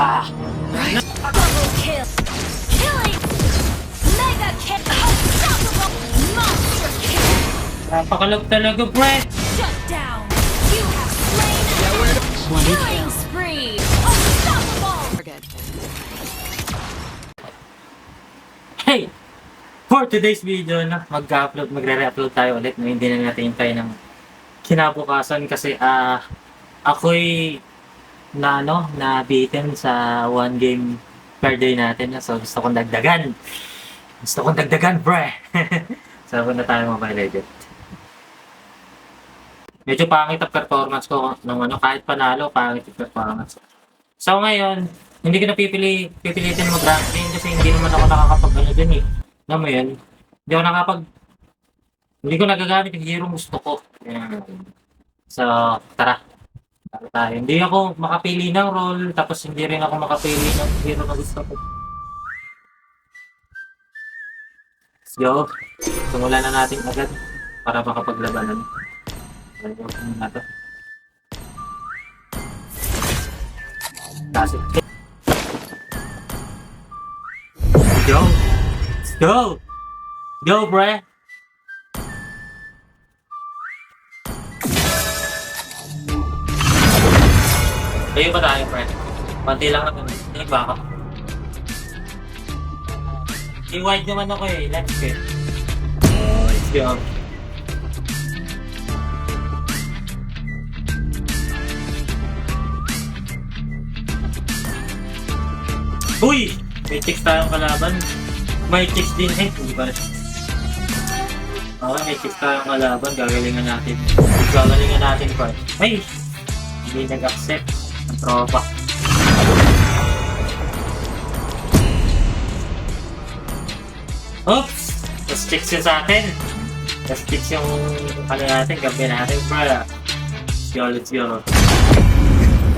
Double kill. Killing. Mega kill. Unstoppable. Monster kill. Talaga, pre. Shut down. You have slain an Killing spree. Unstoppable. Hey! For today's video na mag-upload, magre-upload tayo ulit na hindi na natin hintay ng kinabukasan kasi ah ako'y na ano, na beaten sa one game per day natin. So gusto kong dagdagan. Gusto kong dagdagan, pre. so na tayo Mobile Legend. Medyo pangit ang performance ko nung ano, kahit panalo, pangit yung performance. So ngayon, hindi ko na pipili, pipilitin mag-rank game kasi hindi naman ako nakakapag ano dun eh. Alam mo yun? Hindi ako nakapag hindi ko nagagamit yung hero gusto ko. Ayan. So, tara. Tayo. Hindi ako makapili ng role, tapos hindi rin ako makapili ng hero na gusto ko. Let's go. Na natin agad para makapaglabanan. Ano na to? Kasi, Let's go! Let's go! Kayo ba tayo, pre? Panti lang naman. Hindi ba ako? I-wide naman ako eh. Let's go. Let's go. Uy! May chicks tayong kalaban. May chicks din eh. Hindi ba? Okay, may chicks tayong kalaban. Gagalingan natin. Gagalingan natin, part. Ay! Hindi nag-accept ang tropa. Oops! Mas chicks yun sa atin. Mas chicks yung ano natin, gabi natin, bro. Let's go, let's go.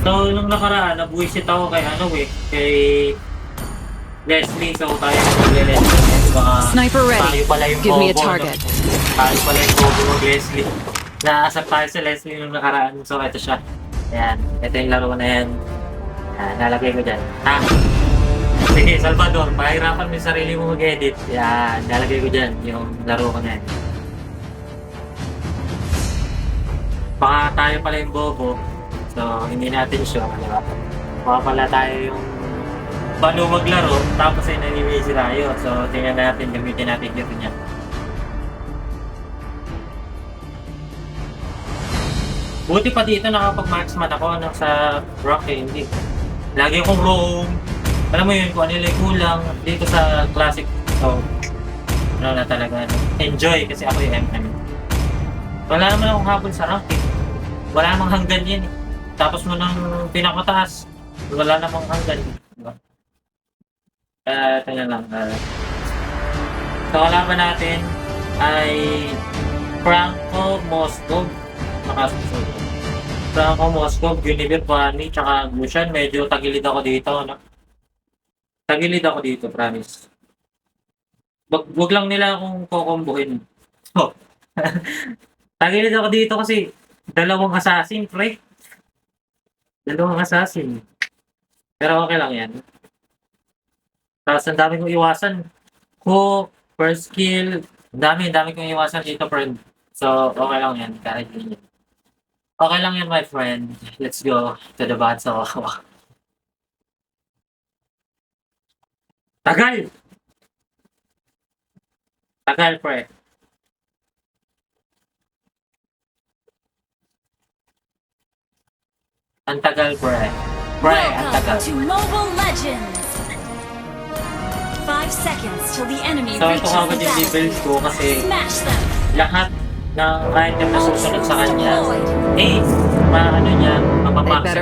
So, nung nakaraan, nabuisit ako kay ano eh, kay Leslie. So, tayo magle-Leslie. Baka Sniper tayo ready. pala yung Give me a bobo, target. Tayo pala yung bobo ng Leslie. Naasap tayo sa Leslie nung nakaraan. So, ito siya. Ayan. Ito yung laro na yan. Ayan, nalagay ko dyan. Ha? Sige, Salvador, pahirapan mo yung sarili mo mag-edit. Yan, nalagay ko dyan yung laro ko na yan. Baka tayo pala yung bobo. So, hindi natin sure, di ba? Baka pala tayo yung paano maglaro, tapos ay nanimizi tayo. So, tingnan natin, gamitin natin dito niya. Buti pa dito nakapag-maxman ako nang sa rock eh, hindi. Lagi akong roam. Alam mo yun, kung ano yung kulang dito sa classic. So, ano na talaga, ano, enjoy kasi ako yung MM. Wala naman akong habol sa rank eh. Wala namang hanggan yan eh. Tapos mo ng pinakataas, wala namang hanggan. Diba? Kaya ito na lang. Uh, so, kalaban natin ay Franco Moscow. Nakasusunod. Franco Moscow, Guinevere Valley, tsaka Lucian. Medyo tagilid ako dito. No? Tagilid ako dito, promise. Wag, wag lang nila akong kukumbuhin. So, tagilid ako dito kasi dalawang assassin, pre. Dalawang assassin. Pero okay lang yan. Tapos ang dami kong iwasan. Hook, first kill. Ang dami, ang dami kong iwasan dito, friend. So, okay lang yan. Kahit yun. Okay lang yan, my friend. Let's go to the battle. Tagal! Tagal, pre. Ang tagal, pre. Pre, ang tagal. To Mobile Legends. Five seconds till the enemy So, ito reaches nga the yung levels battlefield. ko kasi Smash them. lahat ng item na susunod sa kanya, eh, maano niya,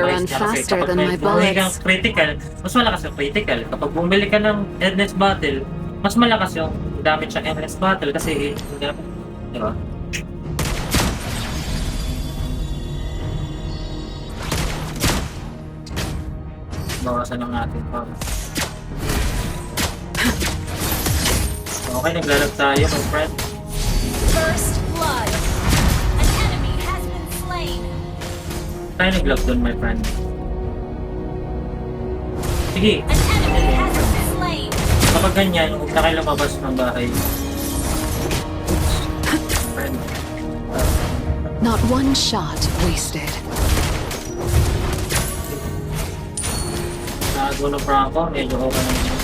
run niya kasi kapag may bumili kang critical, mas malakas yung critical. Kapag bumili ka ng endless battle, mas malakas yung damage ng endless battle kasi, eh, di ba? Bawasan lang natin pa. Okay, naglalag tayo, my friend. Tayo naglag doon, my friend. Sige, kapag ganyan, huwag na kayo lumabas ng bahay. Friend. Not one shot wasted. Gago na Franco, medyo okay na yun.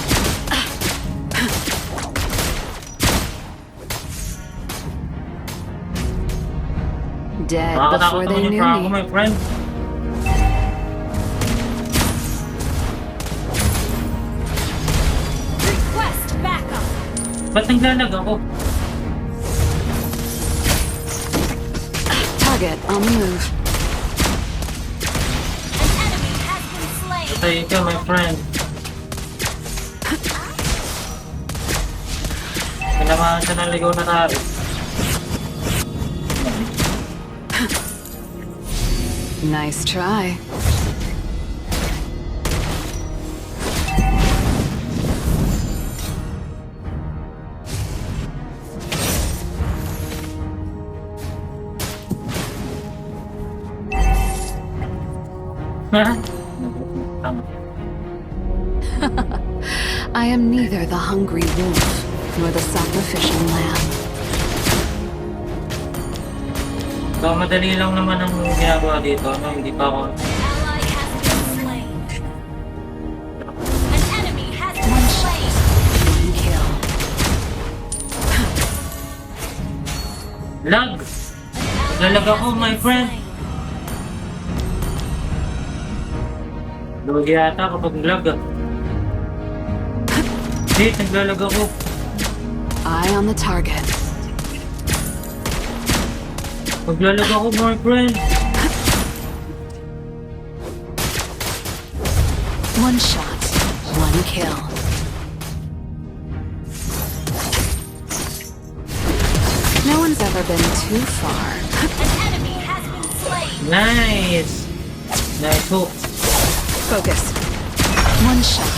Dead before they knew me. my friend. Ba't naglalag ako? Target on move. Patay ka, my friend. Kailangan siya ng ligaw na tari. Nice try. I am neither the hungry wolf nor the sacrificial lamb. So, madali lang naman ang ginagawa dito. No? Hindi pa ako... Ally has been slain. An Luwag yata kapag lag ah. Shit, naglalag ako. Eye on the target. Maglalag ako, my friend. One shot. One kill. No one's ever been too far. An enemy has been slain. Nice! Nice hook. Focus. One shot.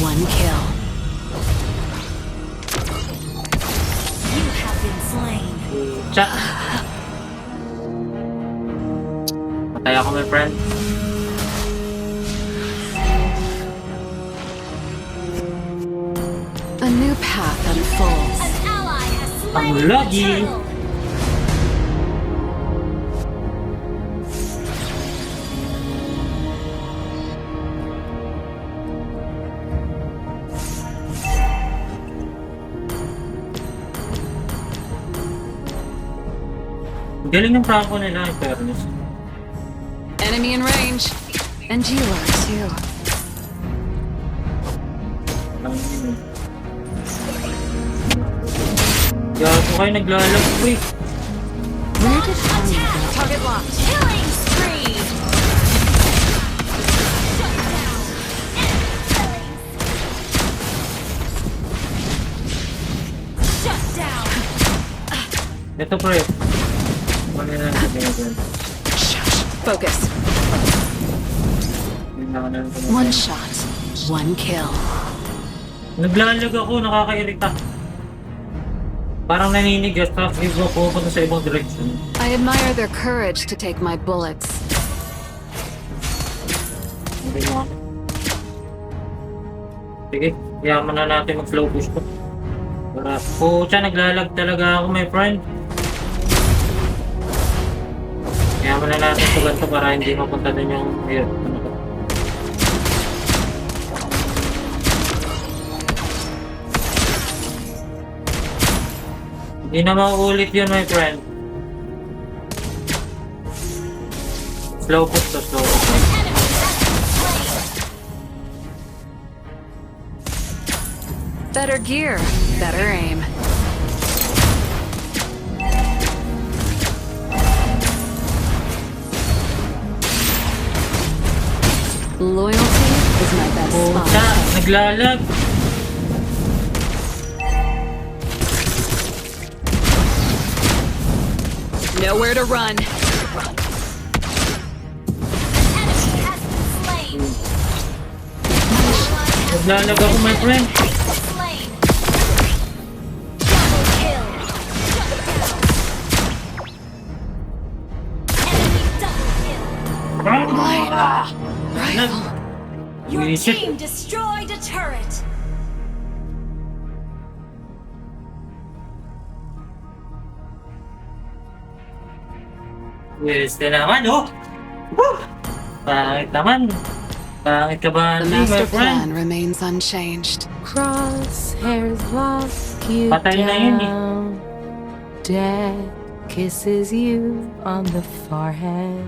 One kill. You have been slain. Cha! Patay ako, my friend. A new path unfolds. An ally has slain Ang lagi. Galing ng Franco nila, in fairness. Enemy in range. And you are too. Gago kayo naglalag, pre. Where did Harry go? Attack. Target locked. Killing spree. Shut down. Enemy killing. Shut down. Ito, pre. Focus. One shot. One kill. Naglalag ako, nakakairita. Parang naninigas, tapos bigla pupunta sa ibang direction. I admire their courage to take my bullets. Sige, yaman na natin mag-slow push ko. Para, pucha, naglalag talaga ako, my friend. Yaman na natin ito ganito para hindi mapunta din yung... Yun, ko. Hindi na mauulit yun, my friend. Slow push to slow push. Better gear. Better aim. Loyalty is my best Pucha, spot. naglalag. Nowhere to run. An enemy has been slain. Naglalag ako, my friend. Slain. Rifle. Your Visit. team destroyed a turret. Yes, na naman, oh! Woo! Pangit naman. Pangit ka ba, The Lee, my master friend? plan remains unchanged. Crosshairs lock you Patay na yun eh. down. Death kisses you on the forehead.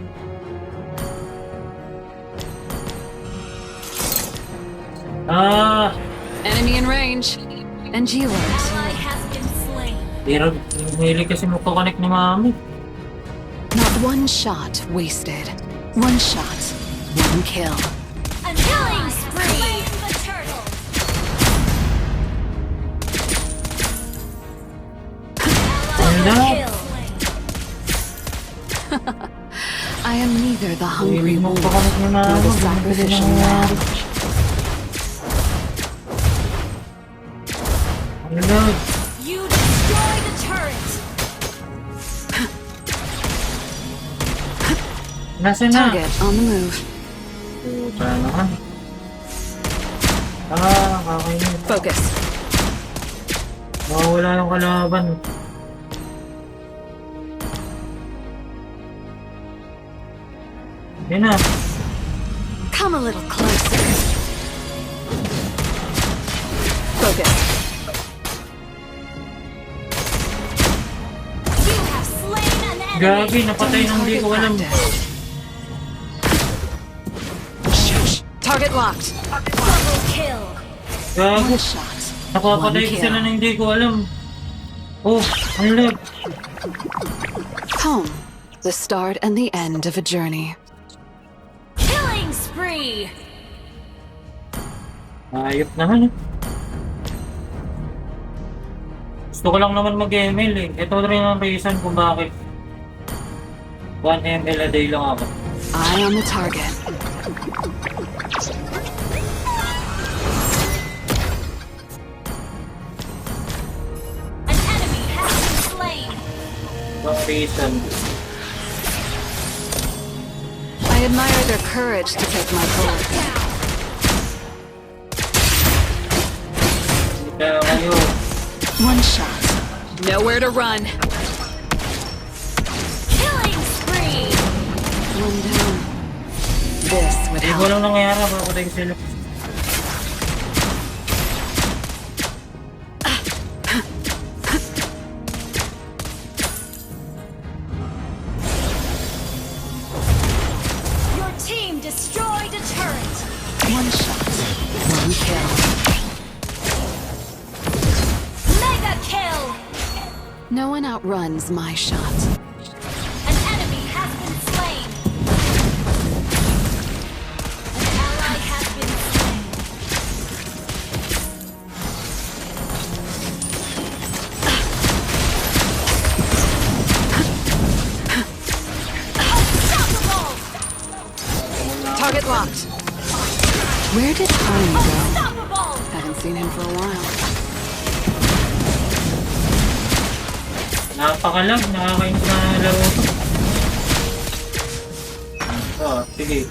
Ah, Enemy in range. And you are. Ally has been slain. Pero hilig kasi magkoconnect ni Mami. Not one shot wasted. One shot, one kill. A killing spree. the turtle. Hello? Kill. I am neither the hungry Hilig wolf magkoconnect ni Mami. nor the sacrificial lamb. Hello? You destroy the turret. Nasaan na? Target on the move. Puta naman. Ah, kakainin. Focus. Mawawala yung kalaban. Yun na. Come a little closer. Focus. Gabi, napatay nang di ko alam. Target locked. Double kill. Gago, One shot. napapatay One ko sila nang di ko alam. Oh, ang lag. Home. The start and the end of a journey. Killing spree. Ayop naman eh. Gusto ko lang naman mag-ML eh. Ito rin ang reason kung bakit 1 ML a day lang ako. Eye on the target. An enemy has been slain. Ang reason. I admire their courage to take my bullet. Down. Kaya kayo, One shot. Nowhere to run. This would hindi ko help. lang nangyayari. Papatay ko sila. Your team destroyed a turret. One shot. One kill. Mega kill. No one outruns my shot. Where did Harley go? Haven't seen him for a while. Napakalag. Nakakainis na laro to. So, sige.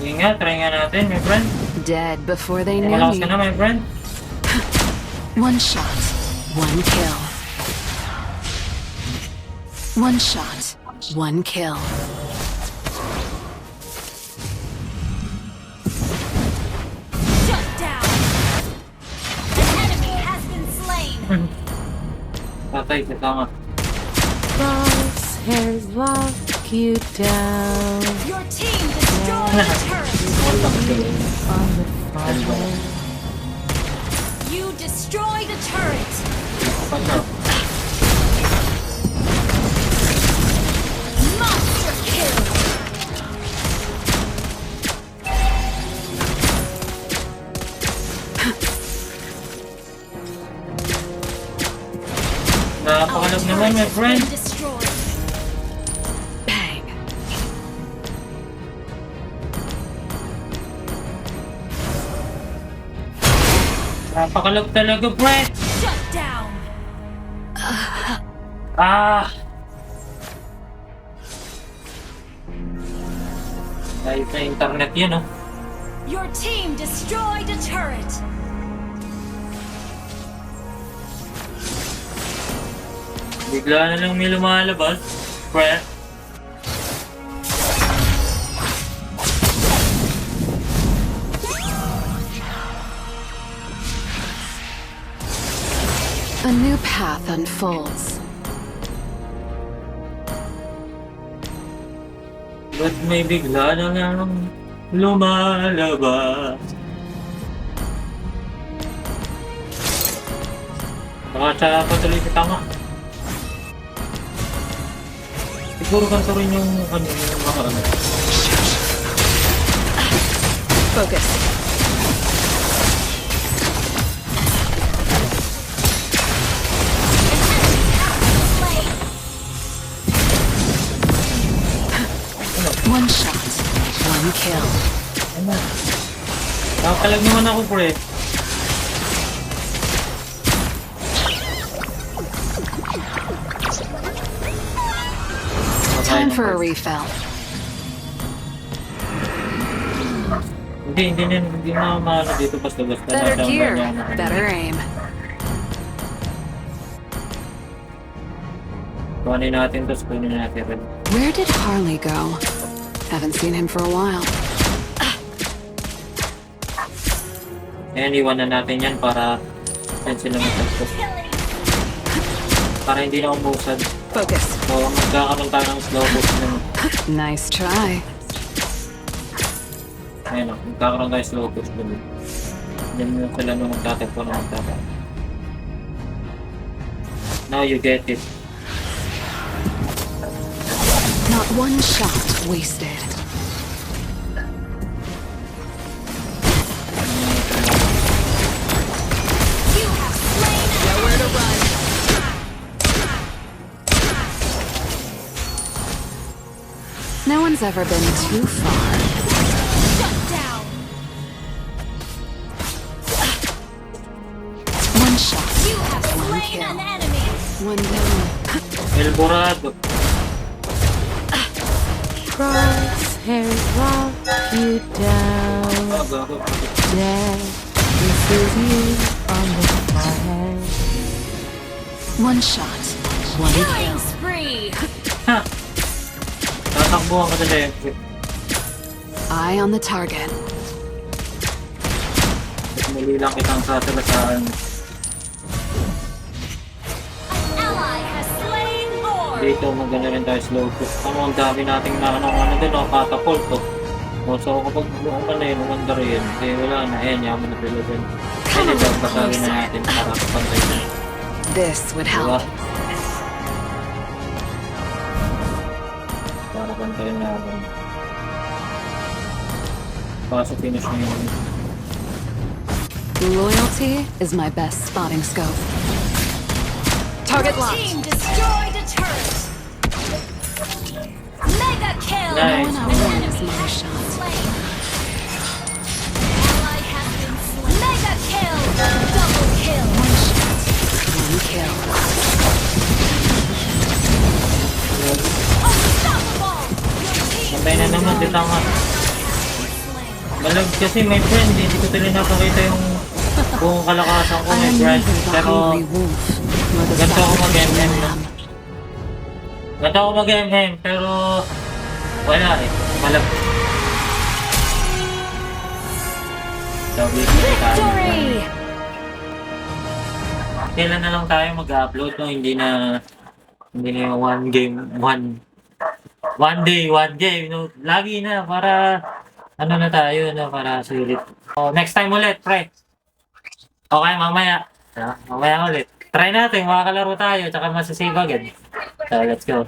Sige nga, try nga natin, my friend. Dead before they knew Malakas me. ka na, my friend. One shot. One kill. One shot. One kill. Patay, kita nga. Crosshairs lock you down. Your team destroyed a turret. On the forehead. You destroyed a turret. Napakalag naman, my friend. Bang. Napakalag talaga, friend. Shut down. Ah! Dahil sa internet yun, oh. Your team destroyed a turret. Bigla na lang may lumalabas. Pre. A new path unfolds. Ba't may bigla na lang lumalabas? Baka pa tuloy si tama. Siguro ganito rin yung ano yung mga ano. Focus. One shot, one kill. Ano? Nakapalag naman ako pre. For a refill. Hindi, hindi na, hindi na maano dito basta-basta. Better gear, better aim. Kuhanin natin, tapos kunin natin rin. Where did Harley go? Haven't seen him for a while. Ayan, iwan na natin yan para yan sila matagpos. Para hindi na umusad. Focus. So, magkakaroon tayo ng slow nun. Nice try. Ayan o, magkakaroon tayo slow boost dun. Yan yung sila nung magtatempo na magtatempo. Now you get it. Not one shot wasted. No ever been too far. Shut down. One shot, You have One slain kill. an enemy. one down. El Borado. Crosshairs lock you down. Gago. Death kisses you on the forehead. One shot, one Killing kill. spree. Ha! Tatakbuhan ka na lang. Eye on the target. Muli lang kitang sasalasaan. Ally has slain Lord. Dito, maganda rin tayo slow boost. Ano, ang dami nating na ano, ano din, no, catapult to. O, so kapag buong ka na yun, umanda rin. Kaya wala na, ayan, yaman na din. Kaya ito, basagin na natin para kapantay na. This would Diba? help. Para natin. Paso finish na yun. Loyalty is my best spotting scope. Target locked. team destroyed a turret. Mega kill. Nice. No one An outruns enemy my shot. been slain. Ally has been. Mega kill. Pantay na naman, di tama. Malag kasi my friend, hindi ko tuloy napakita yung buong kalakasan ko, my friend. Pero, ganito ako mag-MM. lamb. Ganito ako mag-MM, pero wala eh. Malag. Victory. Kailan na lang tayo mag-upload no? Hindi na hindi na yung one game, one one day, one game. No? Lagi na para ano na tayo, no? para sulit. Oh, next time ulit, pre. Okay, mamaya. Ah, mamaya ulit. Try natin, makakalaro tayo, tsaka masasave agad. So, let's go.